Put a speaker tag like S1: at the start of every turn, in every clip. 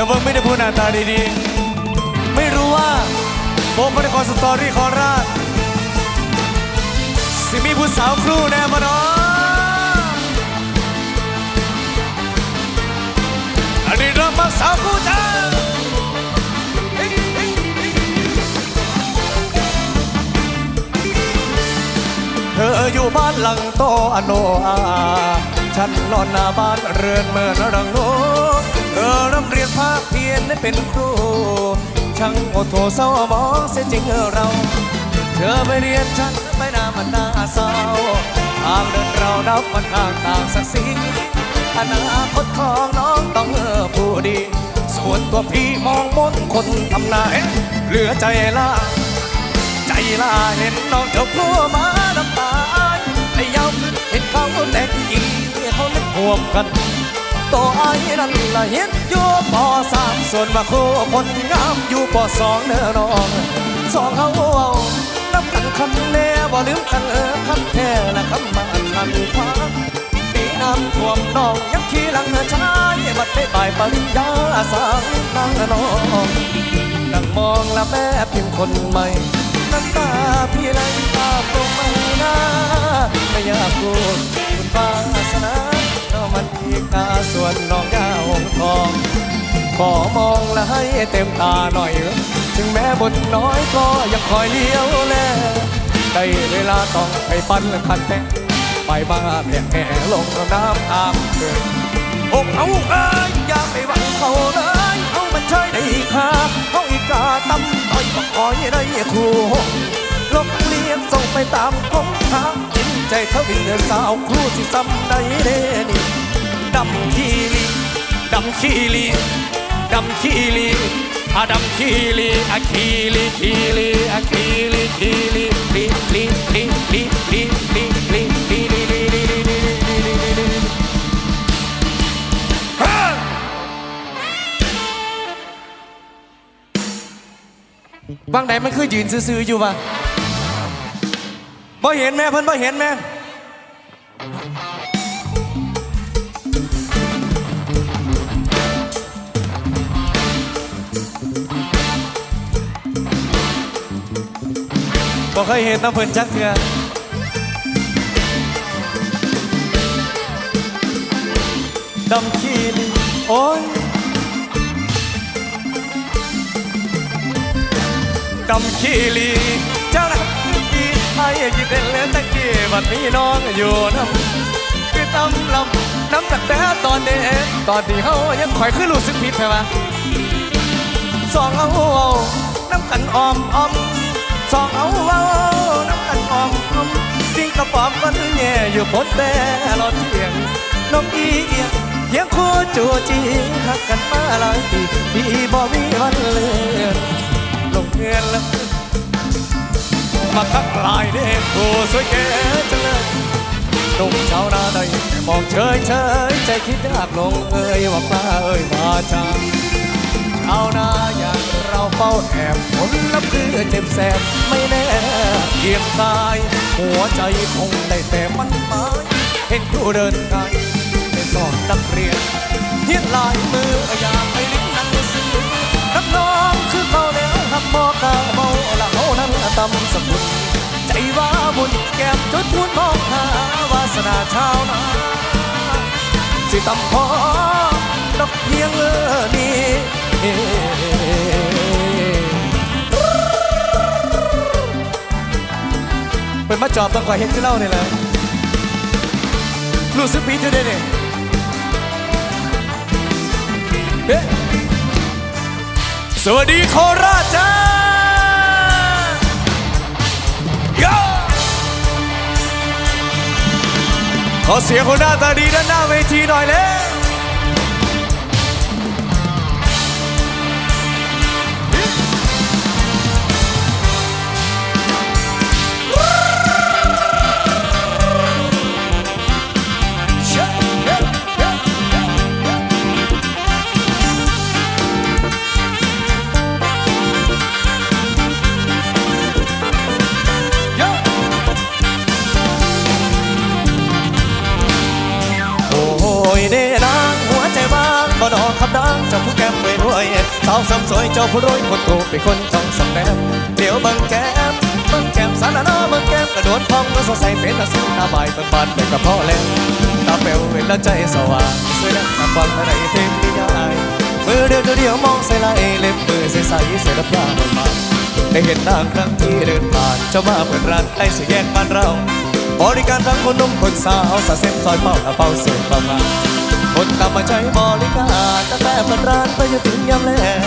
S1: ดี๋ยวเบิ่งไม่ได้พูดหน้าตาดีๆ ไม่รู้ว่าผมไม่ได้คอสตอรี่คอราชสิมีผู้สาวครูแน่มาเนาะอันนี้เริ่มมาสาวครูจ้าเธออยู่บ้านหลังโตอโนอา ฉันนอนหน้าบ้านเรือนเมือนรังโน คเพียนเป็นครู ช่างโอดโทเศร้ามองเสียจริงเรา เธอไปเรียนฉันไปหน้ามันน่าเศร้าทางเดินเรานับมันห่างต่างสักสีอนาคตของน้องต้องเออผู้ดี ส่วนตัวพี่มองมนคนทำนายเหลือใจล่าใจลาเห็นน้องเจ้าพัวมาน้ำตาไอ้ยำเห็นเขาแต่งกีเขาเล่นห่วมกัน ตัวไอ้นั่นละเห็นอยู่ปอสามส่วนมาคู่คนงามอยู่ปอสองเนื้อน้องสองเขาเอาน้ำกันคำแน่บ่ลืมกันเออคำแท้และคำมาอันคันฟ้าปีน้ำท่วมน้องยังขี่หลังเนื้อชายบัดได้บ่ายปริญญาสางนางน้องนั่งมองละแม่พิมพ์คนใหม่น้ำตาพี่ไหลตามลงไมาหน้าไม่อยากพูดคุณฟ้าสนาเรา มันอีกาส่วนน้องยาหงทองขอมองและให้เต็มตาหน่อย ถึงแม้บทน้อยก็ยังคอยเลี้ยวแลได้เวลาต้องไปปั้นคันแทงไปบ้านแหลกแห่ลงน้ำตามเกินอกเอาเอ้ยอย่าไปหวังเขาเลยเอามันใช่ได้ค่าเอาอีกาตำต่อยบอกคอยได้คู่ลกเลียนส่งไปตามคงทางจินใจเขาวิ่งเดินสาวครูสิซ้ำได้เดนี่ ดำขี้ลีดำขี้ลีดำขี้ลีอะดำขี้ลีอะขี้ลีขี้ลีอะขี้ลีขี้ลีลีลีลีลีลีลีลีลีลีลีลีลีลีลีลีบางไหนมันคือยืนซื่อๆอยู่วะบ่เห็นแม่เพิ่นบ่เห็นแม่ บ่เคยเห็นน้ำเพิ่นจักเทื่อดำขี้ลิโอ้ยดำขี้ลีเจ้าหน้าที่ไทยยินเด่นเล่นตะกี้บัดนี้น้องอยู่น้ำคือตำลำน้ำตักแต่ตอนเด็กตอนที่เฮายังคอยคือรู้สึกผิดใช่ไหมสองเอาเอาน้ำกันออม อยู่บนแต่รอเที่ยงนกอีเอียงยังคู่จูจีหักกันมาหลายปีพี่บ่มีวันเลือนลงเงินแล้วมาทักลายเด็กโอ้สวยแก่จังเลยหนุ่มชาวนาใดมองเฉยเฉยใจคิดยากลงเอ่ยว่าป้าเอ่ยมาจา ชาวนาอย่างเราเฝ้าแอบผลลัพธ์คือเจ็บแสบไม่แน่เกียงตาย หัวใจคงได้แต่มันหมายเห็นครูเดินไกลในสอนนักเรียนเฮียนลายมืออยากไปลิ้นนังสือนักน้องคือเขาแล้วหักบอกาเมาละเขานั้นตำสกุลใจว่าบุญแก้มจดพูดมองหาวาสนาชาวนาสิตำพอดอกเพียงเออนี้ เป็นมาจอบต้องคอยเห็นที่เล่านี่แหละรู้สึกผิดอยู่ด้เนี่ยเฮ้สวัสดีโคราชจ้าโยขอเสียงคนหน้าตาดีด้านหน้าเวทีหน่อยเลย โอ้ยเด้นเจ้าผู้แก้มรวยรวยสาวสำสวยเจ้าผู้รวยคนโตเป็นคนจ้องสำแนมเดี๋ยวบังแก้มบังแก้มสารนาบังแก้มกระโดดพองมาสดใสเป็นตาสีตาใบายเบิกบานไปกับพ่อแล้วตาเปลวเห็นแล้วใจสว่างสวยแล้วตาฟังอะไรเพลงนิยายมือเดียวเดียวมองใส่ลายเล็บมือใส่ใส่ใส่รับยาบนมาได้เห็นนางครั้งที่เดินผ่านเจ้ามาเปิดร้านใกล้สี่แยกบ้านเรา บริการทั้งคนนุ่มคนสาวสาเส้นซอยเป้าและเป้าเสิร์ฟประมาณคนตามมาใจบริการตั้งแต่เปิดร้านไปจนถึงยามแลง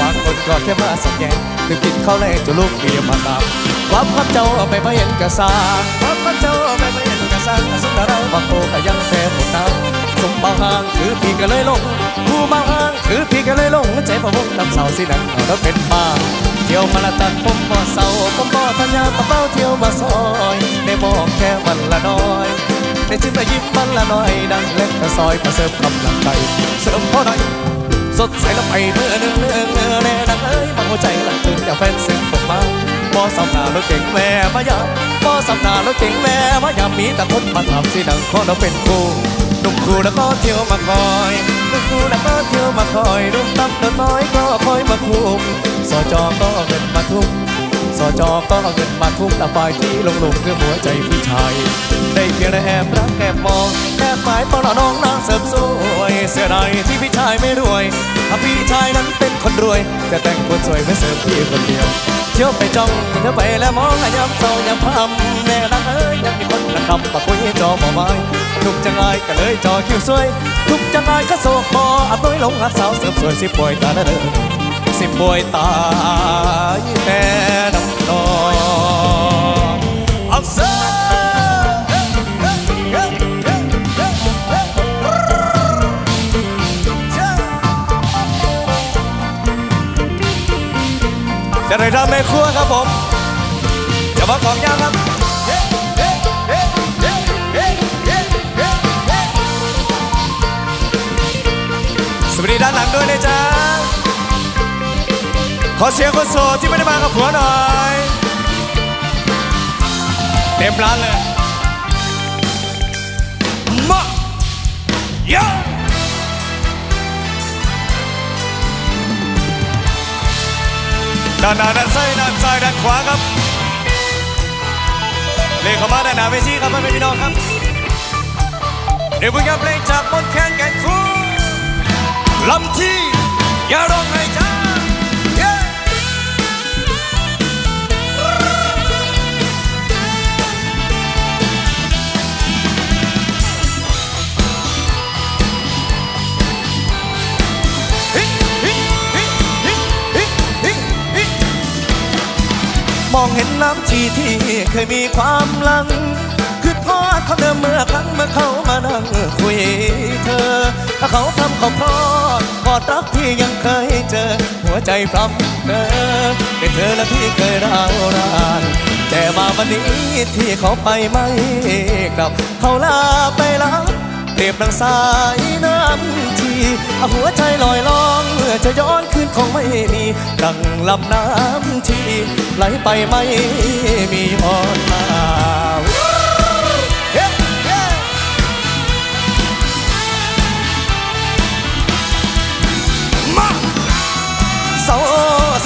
S1: บางคนก็แค่มาสังแกงคือกินข้าวแรงจะลูกเมียมาตามความพับเจ้าเอาไปไม่เห็นกระซาความพับเจ้าเอาไปไม่เห็นกระซาแต่สุดท้ายบางโคก็ยังแพ้หมดน้ำสมบางหางคือพี่ก็เลยลงผู้บางหาง คือพี่ก็เลยลงใจประวงน้ำเสาสินังเราเป็นบ้าเที่ยวมาละตัดผมบ่เศร้าผมบ่ทันยากระเป๋าเที่ยวมาซอยได้บอกแค่วันละน้อยได้จิ้มละยิ้มวันละน้อยดังเล็กกระซอยมาเสริมกำลังใจเสริมพอหน่อยสดใสแล้วไปเมื่อเนื้อเนื้อเนื้อแน่ดังเอ้ยมาหัวใจละตื่นแต่แฟนเสียงตกมาบ่สำนารถเก่งแม่มายามบ่สำนารถเก่งแม่มายามมีแต่คนมาถามสิดังขอเราเป็นคู่หนุ่มคู่แล้วก็เที่ยวมาคอย หนุ่มคู่แล้วก็เที่ยวมาคอยรุ่มตั้งนน้อยก็คอยมาคุมสจอก็เอาเงินมาทุ่มสจอก็เอาเงินมาทุ่มแต่ฝ่ายที่ลงลงคือหัวใจผู้ชายได้เพียงแต่แอบรักแอบมองแอบหมายปลน้องนางเสริมสวยเสียดายที่พี่ชายไม่รวยถ้าพี่ชายนั้นเป็น คนรวย จะแต่งคนสวยไม่เสริมพี่คนเดียวเที่ยวไปจ้องเที่ยวไปแล้วมองย้ำเศร้าย้ำพำแน่รักเอ้ยยังมีคนระคำปะคุยจอบ่ไม้ทุกจังไงก็เลยจอคิวสวย ทุกจังไงก็โศกบออับน้วยลงหักสาวเสริมสวยสิป่วยตาเด้อสิป่วยตายแต่ดำ ทำในครัวครับผมจะมาของยางครับสวัสดีด้านหลังด้วยนะจ๊ะขอเสียงคนโสดที่ไม่ได้มากับผัวหน่อย เต็มร้านเลย ด้านหน้าด้านซ้ายด้านซ้ายด้านขวาครับเลขเข้ามาด้านหน้าเวทีครับพ่อแม่พี่น้องครับเดี๋ยวเพิ่งกับเพลงจากมนแคนแก่นคูลำที่อย่าร้องไห้ มองเห็นน้ำชีที่เคยมีความลัง คือทอดเขาเดิมเมื่อครั้งเมื่อเขามานั่งคุยเธอ ถ้าเขาทำเขาพอกอดรักที่ยังเคยเจอ หัวใจพร้ำเธอเป็นเธอและที่เคยร้าวรานแต่มาวันนี้ที่เขาไปไม่กลับ เขาลาไปแล้วเปรียบดังสายน้ำที เอาหัวใจลอยล่องเมื่อจะย้อนคืนคงไม่มีดังลำน้ำที่ไหลไปไม่มีอ่อนมาเฮ้เฮ้มาเสา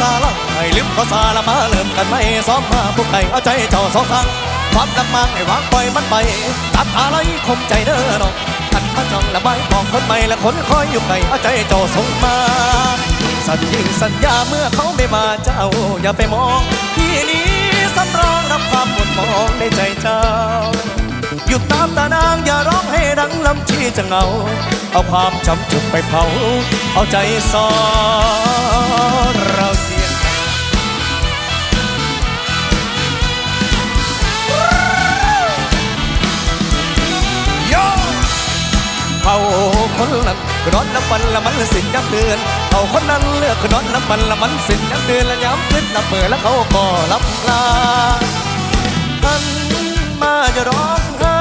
S1: สาละให้ลืมก็สาละมาเริ่มกันไม่ซ้อมมาพวกใครเอาใจเจ้าสองทางความดังมากให้วางปล่อยมันไปตัดอะไรคมใจเด้อน้อง มาจ้องละใบของคนใหม่และคนคอยอยู่ไกลเอาใจเจ้าส่งมา สัญญิงสัญญาเมื่อเขาไม่มาเจ้า อย่าไปมองที่นี้สำรองรับความหมดมองในใจเจ้า หยุดน้ำตานางอย่าร้องให้ดังลำที่จะเหงา เอาความจำจุดไปเผา เอาใจสอน คนนั้อนน้ำมันละมันสิ้นยับเดือนเขาคนนั้นเลือกคือนอนน้ำมันละมันสิ้นยับเดือนและย้ำขึ้นนับเมื่อแล้วเขาก็รับลากันมาจะร้องไห้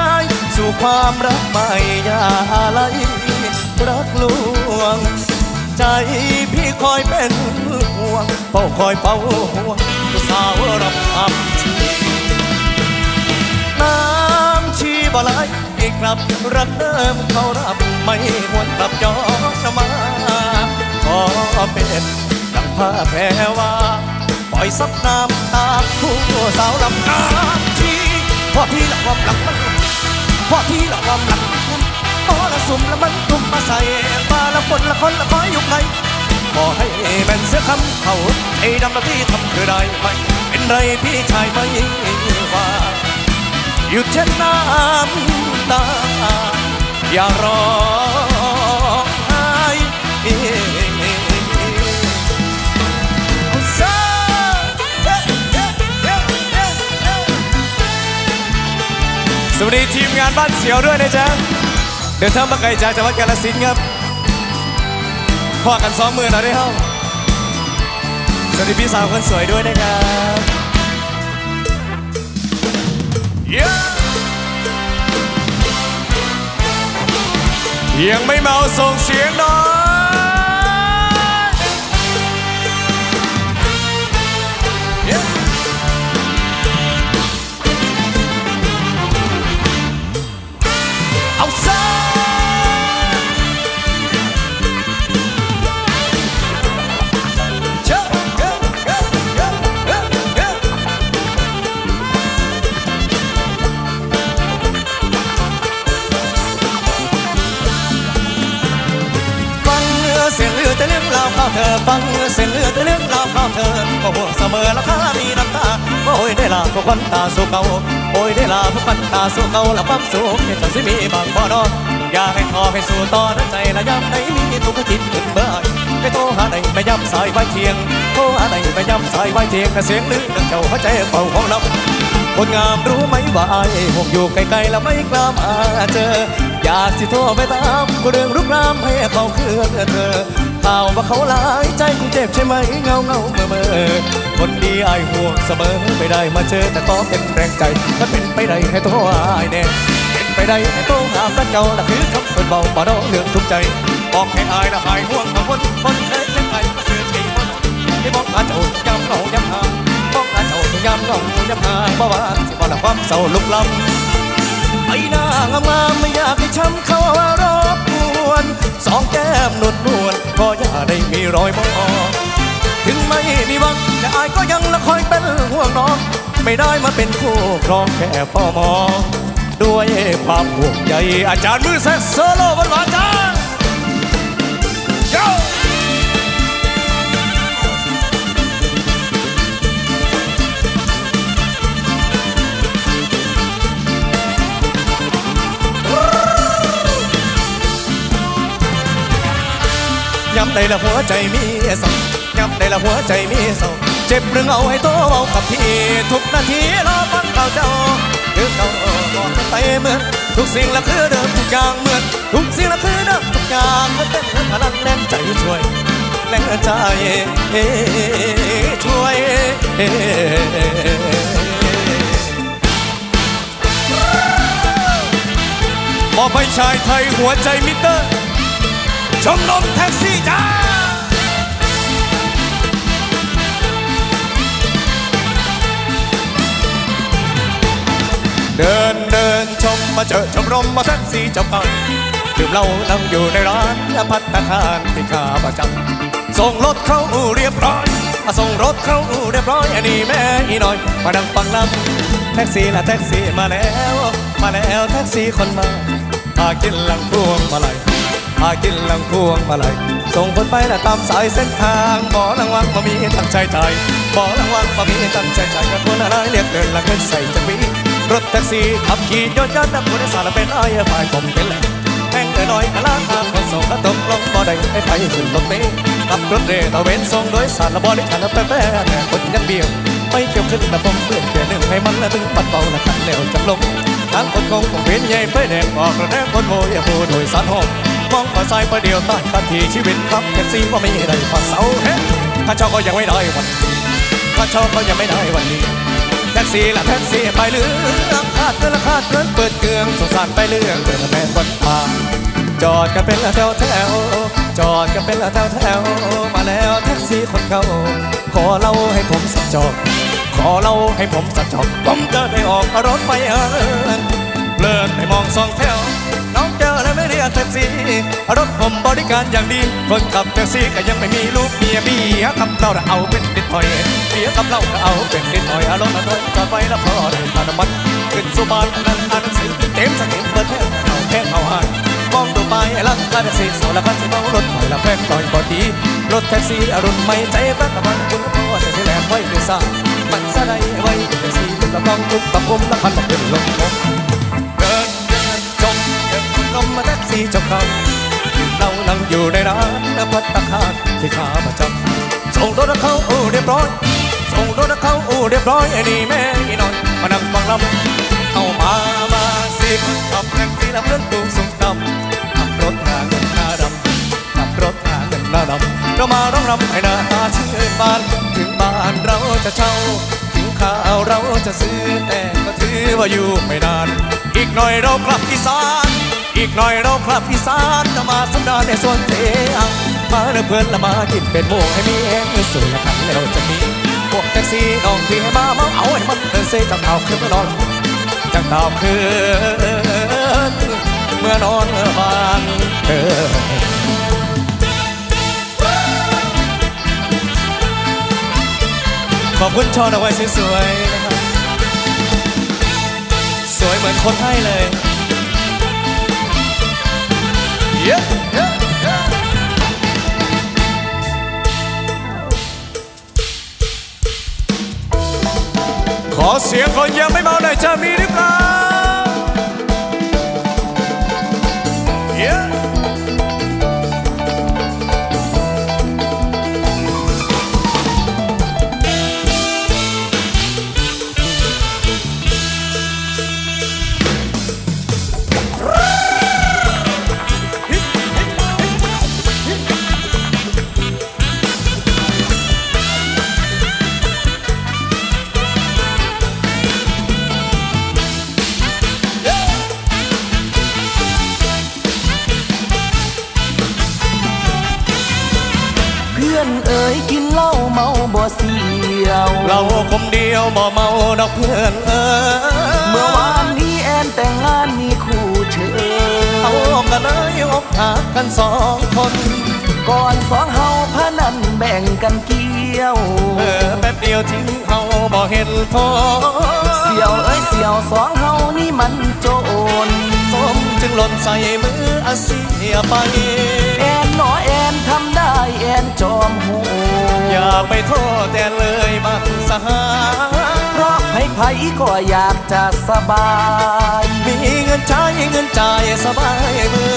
S1: สู่ความรักใหม่อย่าอะไรรักลวง ใจพี่คอยเป็นห่วงเฝ้าคอยเฝ้าห่วงสาวรับคำชีน้ำชีบ่ไหล อีกกลับรักเดิมเขารับไม่หวนกลับย้อนมาขเป็นดังผ้าแพรว่าปล่อยซับน้ำตาผู้สาวลำน้ำที่พอที่ละความหลังมันพอที่ละความหลังมันพอละสุ่มละมันตุ่มมาใส่มาละคนละคนละคอยอยู่ไกลขอให้แม่นเสียคำเขาไอ้ดำละที่ทำคือได้ไหมเป็นไรพี่ชายไม่ว่าหยุดเช็ดน้ำ ตา อย่ารอไห้เอสวัสดีทีมงานบ้านเสียวด้วยนะจ๊ะ เดินทางมาไกลจากจังหวัดกาฬสินธุ์ครับพอกันสองมือหน่อยได้เฮ้าสวัสดีพี่สาวคนสวยด้วยนะครับ Yeah! ยังไม่เมาส่งเสียงหน่อย ฟังเสียงเรือแต่เรื่องราวข้าวเธอก็ห่วงเสมอราคามีน้ำตาโอ้ยได้ลาพวกควันตาสู่เก่าโอ้ยได้ลาพวกควันตาสู่เก่าละความสุขที่จังสิมีบางบ่อนอนอยากให้ทอให้สู่ต่อน้ำใจละย้ำในมีทุกข์คิดขึ้นเมื่อให้โทรหาใดไม่ย้ำสายไว้เทียงโทรหาใดไม่ย้ำสายไว้เทียงแต่เสียงลือเรื่องเจ้าหัวใจเป่าของเราคนงามรู้ไหมว่าไอ้ห่วงอยู่ไกลๆแล้วไม่กล้ามาเจอ อยากสิโทรไปตามกูเรื่องลุกรามให้เขาเคลื่อนเธอ ข่าวว่าเขาหลายใจคงเจ็บใช่ไหมเงาเงาเมื่อเมื่อคนดีไอ้ห่วงเสมอไม่ได้มาเจอแต่ก็เป็นแรงใจถ้าเป็นไปได้ให้โทรหาไอ้แน่เป็นไปได้ให้โทรหาแฟนเก่าละคือคำคนเบาบ่ดอเรื่องทุกใจบอกให้อายละหายห่วงกับคนคนเคยยังไงมาเสือใจบ่นที่บอกอาเจ้ายำเหงายำหาบอกอาเจ้ายำเหงายำหาบ่ว่าสิบ่ละความเศร้าลุกล้ำ ไอ้หน้างามๆไม่อยากให้ช้ำเขาว่ารบกวนสองแก้มนวลนวลก็อย่าได้มีรอยมองถึงไม่มีวังแต่อายก็ยังละคอยเป็นห่วงน้อง ไม่ได้มาเป็นคู่ครองแค่เฝ้ามองด้วยความห่วงใยอาจารย์มือแซกโซโล่บนหวานจ้า Yo! ย้ำในละหัวใจมีเศร้าย้ำในละหัวใจมีเศร้าเจ็บหรือเอาให้โตเอากับพี่ทุกนาทีรอฟังข่าวเจ้าคือเก่าบอกกันไปเหมือนทุกสิ่งละคือเดิมทุกอย่างเหมือนทุกสิ่งละคือเดิมทุกอย่างก็เต้นเหมือนพลังแรงใจช่วยแรงใจช่วยมอบให้ชายไทยหัวใจมิเตอร์ ชมรมแท็กซี่จ้าเดินเดินชมมาเจอชมรมมาแท็กซี่เจ้ากันดื่มเหล้านั่งอยู่ในร้านและพัตตาคารที่ข้าประจำส่งรถเข้าเรียบร้อยมาส่งรถเข้าเรียบร้อยอันนี้แม่อีน่อย มาดังฟังลำแท็กซี่ละแท็กซี่มาแล้ว มาแล้วแท็กซี่คนมาพากินหลังพวงมาลัย พากินลังพวงมาลัยส่งคนไปและตามสายเส้นทางบ่อรางวัลบ่มีตั้งใจใจบ่อรางวัลบ่มีตั้งใจใจายกับคนอะไรเรียกเดินละเงินใส่จะมีรถแท็กซี่ขับขี่ยนต์ยันนักคนสารเป็นไอ้ฝ่ายผมเป็นแหล่งแห้งน้อยกะลาทางคนส่งกระตกลงบ่ได้ให้ไปขึ้นรถเมล์ขับรถเร่ตะเวนส่งโดยสารละบริการละแป๊ะๆแต่คนยังเบี้ยวไม่เกี่ยวขึ้นแต่ผมเปลี่ยนเปลี่ยนหนึ่งให้มันละตึงปัดเบาละขันแล้วจังลงทางคนคงคงเป็นใหญ่ไฟแดงออกระแนงคนโวยผู้โดยสารหอม องฝ่าซ้ายประเดียวใต้กันทีชีวิตครับแท็กซี่ว่าไม่ได้พอเสาเฮ้ข้าเจ้าก็ยังไม่ได้วันนี้ข้าเจ้าก็ยังไม่ได้วันนี้แท็กซี่ละแท็กซี่ไปเรื่องขาดเงินละขาดเงินเปิดเครื่องสงสารไปเรื่องเดินแม่นวันพาจอดกันเป็นละแถวแถวจอดกันเป็นละแถวแถวมาแล้วแท็กซี่คนเก่าขอเล่าให้ผมสักจอบขอเล่าให้ผมสักจอบผมจะได้ออกรถไปเอินเลิศได้มองสองแถว น้องเจอแล้วไม่ได้ยกแท็กซี่ รถผมบริการอย่างดี คนขับแท็กซี่ก็ยังไม่มีลูกเมียเบียกับเราเอาเป็นนิดหน่อยเบียกับเราเอาเป็นนิดหน่อยอารมณ์น้อยจอไว้แล้วพอเดินทางน้ำมันขึ้นสุบานนั่งอ่านหนังสือเต็มสติเปิดแท่งเอาแท่งเอาหานมองดูไปลังกาแท็กซี่โซลาคันสิเมารถหน่อยละแพงต่อยบอดีรถแท็กซี่อรุณไม่ใจรักกับมันคุณพ่อจะที่แหลมไว้ด้วยซ้ำมันสะได้ไว้แท็กซี่ละกองทุกตะกุมละคันละเป็นลมีเจ้าเขาเรานั่งอยู่ในร้านพัตตาคารที่ขาประจำส่งรถเข้าอู่เรียบร้อยส่งรถเข้าอู่เรียบร้อยไอ้นี่แม่อีน้อยมานั่งฟังลำเอามามาสิขับแท็กซี่ล้วเพื่อนตูส่งดำขับรถหาเงินหน้าดำขับรถหาเงินหน้าดำเรามาร้องรำให้หน้าตาชื่นบานถึงบ้านเราจะเช่าถึงข้าวเราจะซื้อแต่ก็ถือว่าอยู่ไม่นาน อีกหน่อยเรากลับอีสาน อีกหน่อยเรากลับอีสานจะมาสันดานในสวนเสียงมาเด้อเพื่อนละมากินเป็นโมงให้มีเองสวยละคันเราจะมีพวกแท็กซี่น้องพี่ให้มาเมาเอาให้มันเดินเซ่จังเท้าขึ้นมานอนจังเท้าขึ้นเมื่อนอนบ้านเธอขอบคุณชอนเอาไว้สวยๆนะครับ สวยเหมือนคนให้เลย ขอเสียงคนยังไม่เมาหน่อยจะมีหรือเปล่า เราคมเดียวบ่เมาดอกเพื่อนเออ
S2: เมื่อวานนี้แอนแต่งงานมีคู่เชิญ
S1: เอากันเลยอกหักกันสองคน
S2: ก่อนสองเฮาพนันแบ่งกันเกี่ยว
S1: เออแป๊บเดียวทิ้งเขาบ่เห็นโทษ
S2: เสี่ยวเอ้ยเสี่ยวสองเฮานี่มันโจร
S1: สมจึงหล่นใส่มืออาเซียไป
S2: แอน หนอแอนทำได้แอนจอมโหด
S1: อย่าไปโทษแต่เลยบักสหาย
S2: เพราะไผไผก็อยากจะสบาย
S1: มีเงินใช้เงินจ่ายสบายมือ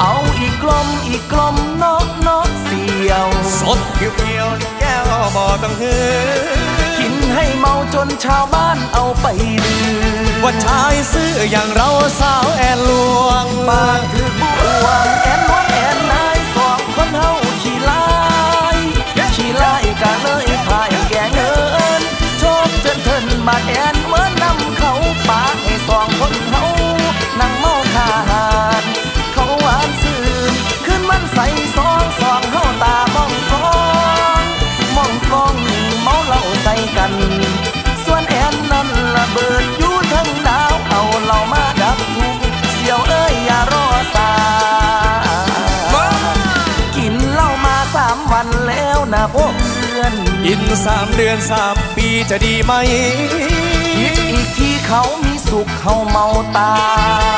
S2: เอาอีกกลมอีกกลมเนอกนอกเสี่ยว
S1: สดเขียวๆแก้วบ่ต้องหือ
S2: กินให้เมาจนชาวบ้านเอาไปลือ
S1: ว่าชายซื้ออย่างเราสาวแอนลวง
S2: ปากถือบุวงแอนวง บาดแอนเหมือนนำเขาปากให้สองคนเฮานั่งเมาขาหานเขาหวานซื่นขึ้นมันใส่สองสองเฮาตามองกองมองกองเมาเหล้าใส่กัน ส่วนแอนนั้นระเบิดอยู่ทั้งดาวเอาเหล้ามาดับทุกเสียวเอ้ยอย่ารอสากินเหล้ามาสามวันแล้วนะพวกเพื่อน
S1: อินสามเดือนสาม ปีจะดีไหม
S2: คิดอีกทีเขามีสุขเขาเมาตา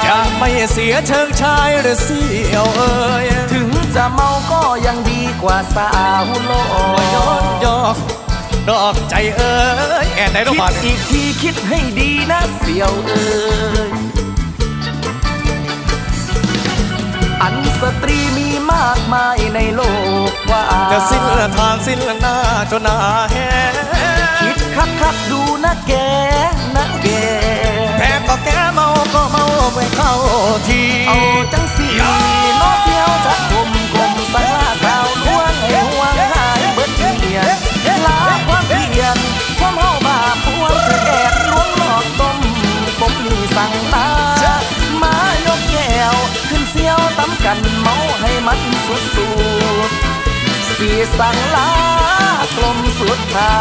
S1: จะไม่เสียเชิงชายหรือเสียวเอ่ย
S2: ถึงจะเมาก็ยังดีกว่าสาวโล
S1: ย้อนยอกดอกใจเอ้ยแอนไหนต้อง
S2: คิดอีกทีคิดให้ดีนะเสี่ยวเอ้ย สตรีมีมากมายในโลกกว่า
S1: จะสิ้นทางสิ้นหน้าจนหน้าแห้
S2: คิดคักคักๆดูนะแกนะแก
S1: แพ้ก็แกเมาก็เมาไม่เข้าที
S2: เอาจังสีน้อเสียวจะกลมกลมสังลาสาวลวงให้ห่วงหายเบิด สังลากลมสุดทา